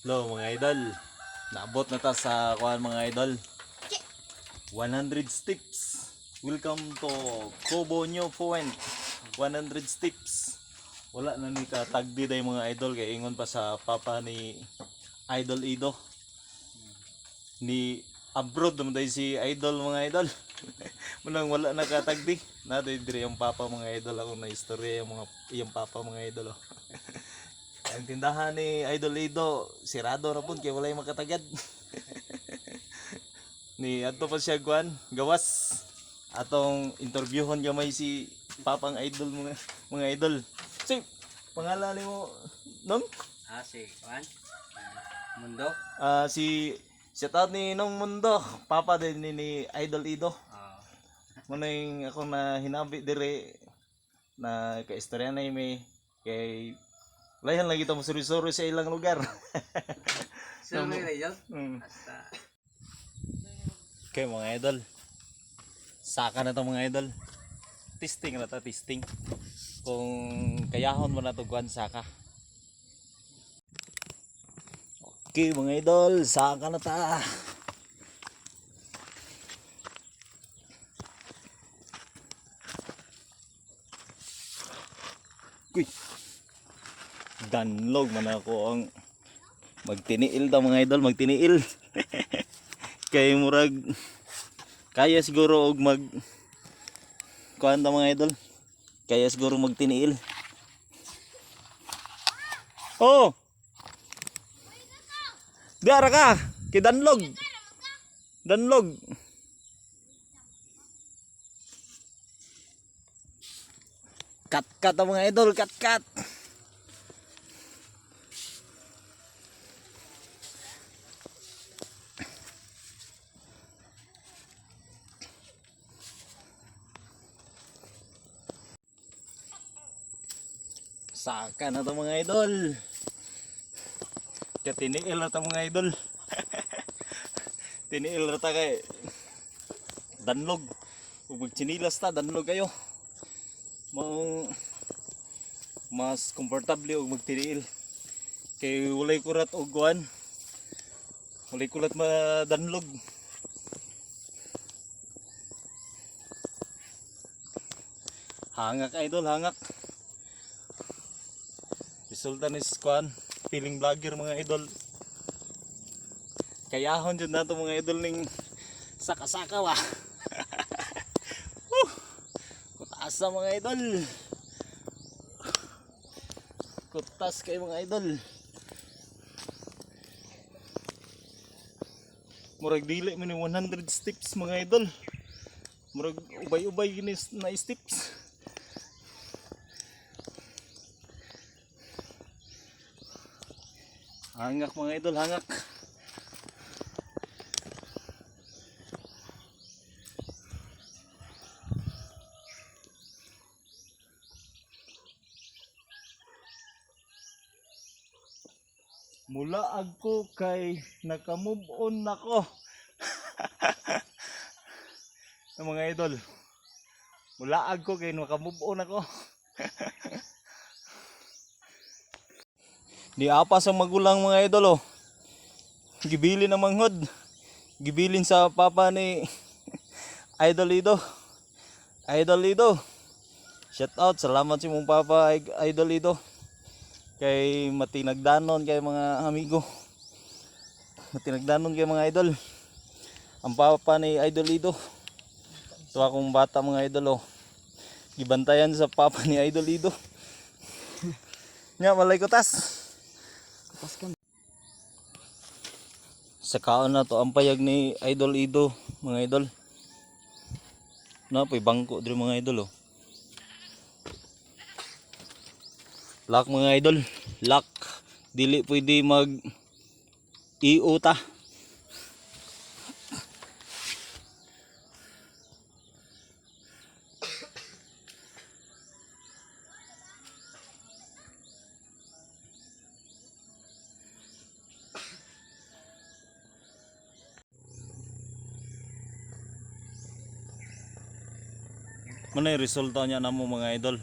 Hello mga idol. Naabot na ta sa kuan mga idol. 100 steps. Welcome to Cobonyo Point. 100 steps. Wala na ni katagdi day mga idol kay ingon pa sa papa ni Idol Ido. Ni abroad naman day si Idol mga idol. Munang wala na katagdi. Naday dire yung papa mga idol ako na istorya yung mga yung papa mga idol. Oh. Ang tindahan ni Idol Ido, sirado na po, kaya wala yung makatagad. ni ato pa siya guan, gawas. Atong interviewon gamay si Papang Idol mga mga idol. Si pangalan ni mo Nong? Ah, si Juan. Mundo. Ah si shout out ni Nong Mundo, papa din ni, ni Idol Ido. Ah, Muna yung ako na hinabi dire na kaistorya na may kay Layan lagi tamo suri-suri sa ilang lugar. so may rayon. mm. Okay mga idol. Saka na to mga idol. Testing na to, testing. Kung kayahon mo na to guan saka. Okay mga idol, saka na ta. Uy. Danlog man ako ang magtiniil daw mga idol, magtiniil. kay murag kaya siguro og mag kuan ta mga idol. Kaya siguro magtiniil. Oh! Diara ka! Kay danlog! Danlog! Kat kat mga idol kat kat Saka na to mga idol. Kaya tiniil na mga idol. tiniil na ta kay danlog. Kung magchinilas ta, danlog kayo. Mau mas komportable og magtiniil. Kay walay kurat og guan. Walay kurat madanlog. Hangak idol, hangak. Resulta ni Squan, feeling vlogger mga idol. Kayahon jud nato mga idol ning saka-saka wa. Woo! Kutas na mga idol. Kutas kay mga idol. Murag dili man yung 100 steps mga idol. Murag ubay-ubay na steps. Hangak mga idol, hangak. Mula agko kay naka-move on nako. Mga idol. Mula agko kay naka-move on ako. Di apas ang magulang mga idol oh. Gibilin ang manghod. Gibilin sa papa ni Idol Ido. Idol Ido. Shout out, salamat sa mong papa Idol Ido. Kay matinagdanon kay mga amigo. Matinagdanon kay mga idol. Ang papa ni Idol Ido. Ito akong bata mga idol oh. Gibantayan sa papa ni Idol Ido. Nga, malay ko tas. Sa kaon na to ang payag ni Idol Ido, mga idol. Na po'y bangko diri mga idol oh. Lock mga idol, lock. Dili pwede mag iuta. Ano yung resulta niya namo mga idol?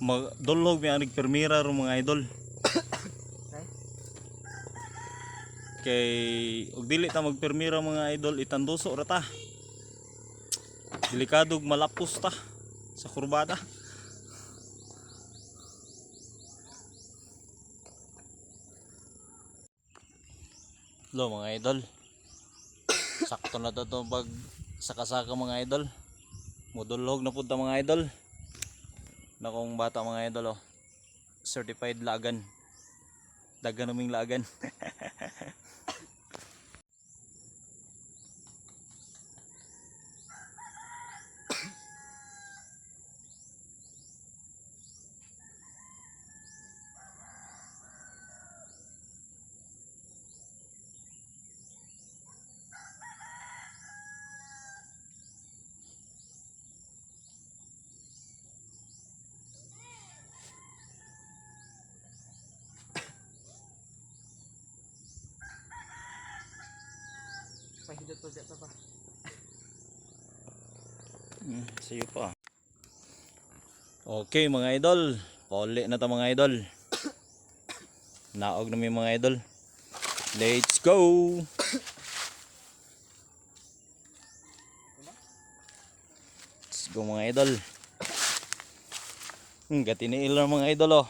Mag dulog mi anig permira ro mga idol. Kay ug dili ta magpermira mga idol itanduso ra ta. Delikadog malapos ta sa kurbada. Lo mga idol. Sakto na to to pag sakasaka mga idol. Mudulog na punta mga idol. Na kung bata mga idol oh. Certified lagan. Dagan naming lagan. Pahidot pa pa. Hmm, Sige pa. Okay mga idol. Pauli na to mga idol. Naog na may mga idol. Let's go! Let's go mga idol. Hmm, gatiniil na mga idol oh.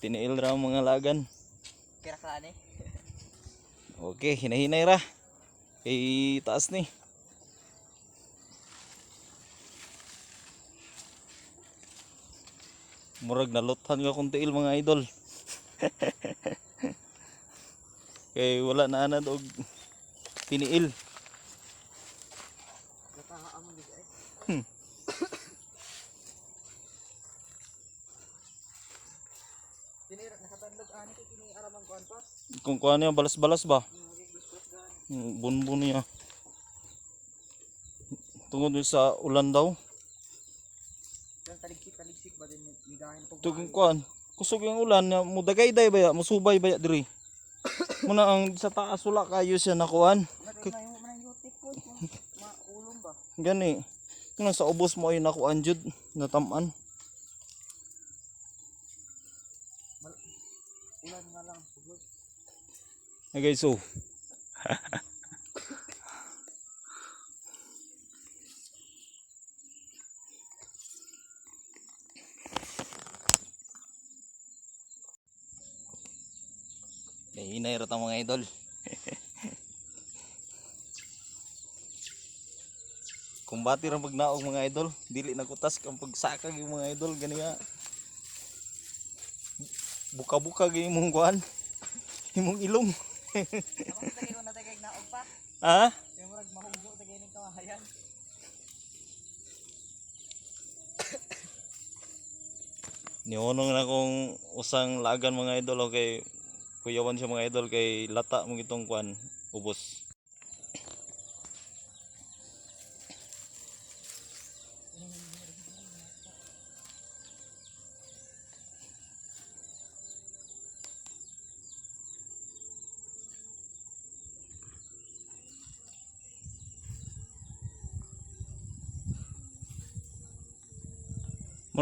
Tiniil ang mga lagan. Kira ka ni. Okay, hinahinay ra. Kay taas ni. Murag naluthan nga kung tiil mga idol. Kay wala na anad og tiniil. Natahaan mo di kuan. Kung kuha niya balas-balas ba? Hmm, Bunbun niya. Tungod sa ulan daw. Yan taligsik taligsik ba din migahin pag Ito kung kuhan. Kusog yung ulan niya. Mudagay day baya. Musubay baya diri. Muna ang sa taas wala kayo siya ba? Gani. Kung nasa ubos mo ay nakuan jud. Nataman. Ulan nga lang. Pugod. Hey guys, so. Nahinay ra ta mga idol. Kumbati ra magnaog mga idol, dili na kutas kang pagsakag yung mga idol gani nga. Buka-buka gyud imong kuan. Imong ilong. Ha? Niunong na kong usang lagan mga idol o kay kuyawan siya mga idol kay lata mo itong kwan ubos.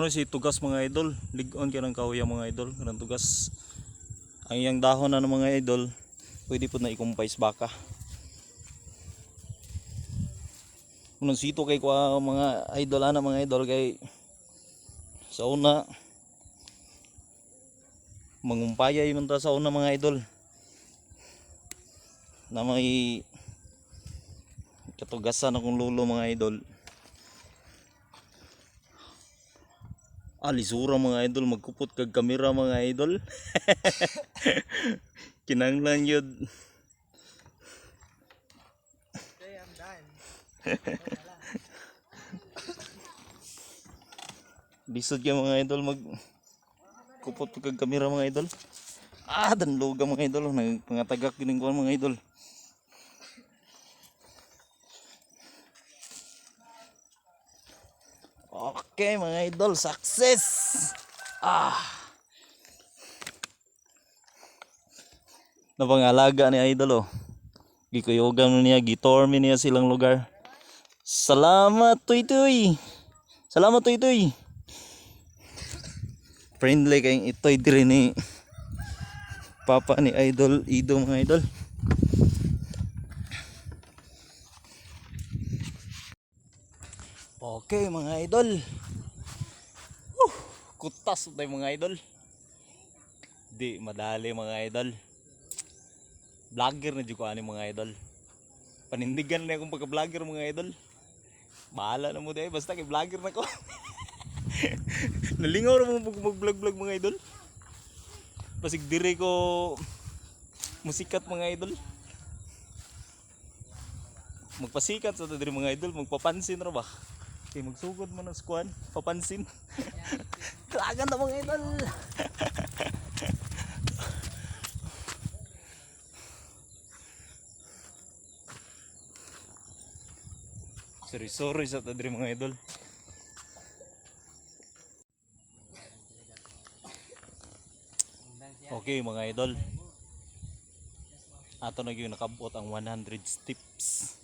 Muna si tugas mga idol, ligon ka ng kahoy mga idol, kanang tugas. Ang iyang dahon ng mga idol, pwede po na ikumpay sa baka. Munang sito kay kwa mga idol ana mga idol kay sa una mangumpaya yun ta sa una mga idol. Na may katugasan akong lulo mga idol Alisura mga idol, magkupot kag kamera mga idol. Kinanglan yun. Okay, I'm done. Lisod ka mga idol, mag kupot kag kamera mga idol. Ah, danloga mga idol, nagpangatagak gining mga idol. Okay mga idol, success! Ah! Napangalaga ni idol oh. Gikuyogan niya, gitormi niya silang lugar. Salamat tuy tuy! Salamat tuy tuy! Friendly kayong itoy diri ni papa ni Idol Ido mga idol. Okay mga idol. Woo! Kutas tayo mga idol. Di madali mga idol. Vlogger na dyan ani mga idol. Panindigan na akong pagka-vlogger mga idol. Bahala na mo dahil basta kay vlogger na ko. Nalingaw ra mo mag-vlog-vlog mga idol. Pasig dire ko musikat mga idol. Magpasikat sa dire mga idol, magpapansin ra ba? Kay magsugod mo ng squad, papansin. Klagan na mga idol. Sorry, sorry sa tadri mga idol. Okay mga idol. Ato na yung nakabot ang 100 steps.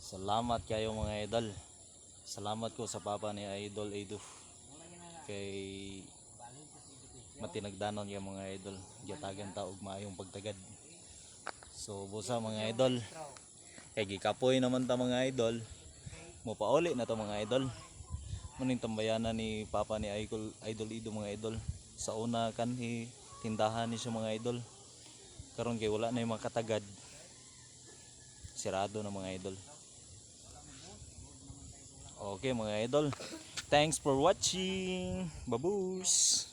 Salamat kayo mga idol. Salamat ko sa papa ni Idol Edu. Kay matinagdanon yung mga idol. Giyatagan ta og maayong pagtagad. So busa mga idol. Kay gikapoy naman ta mga idol. Mopauli na to mga idol. Muning tambayanan ni papa ni Idol Idol Edu mga idol. Sa una kanhi tindahan ni siya mga idol. Karon kay wala na yung mga katagad. Sirado na mga idol. Okay mga idol. Thanks for watching. Babush.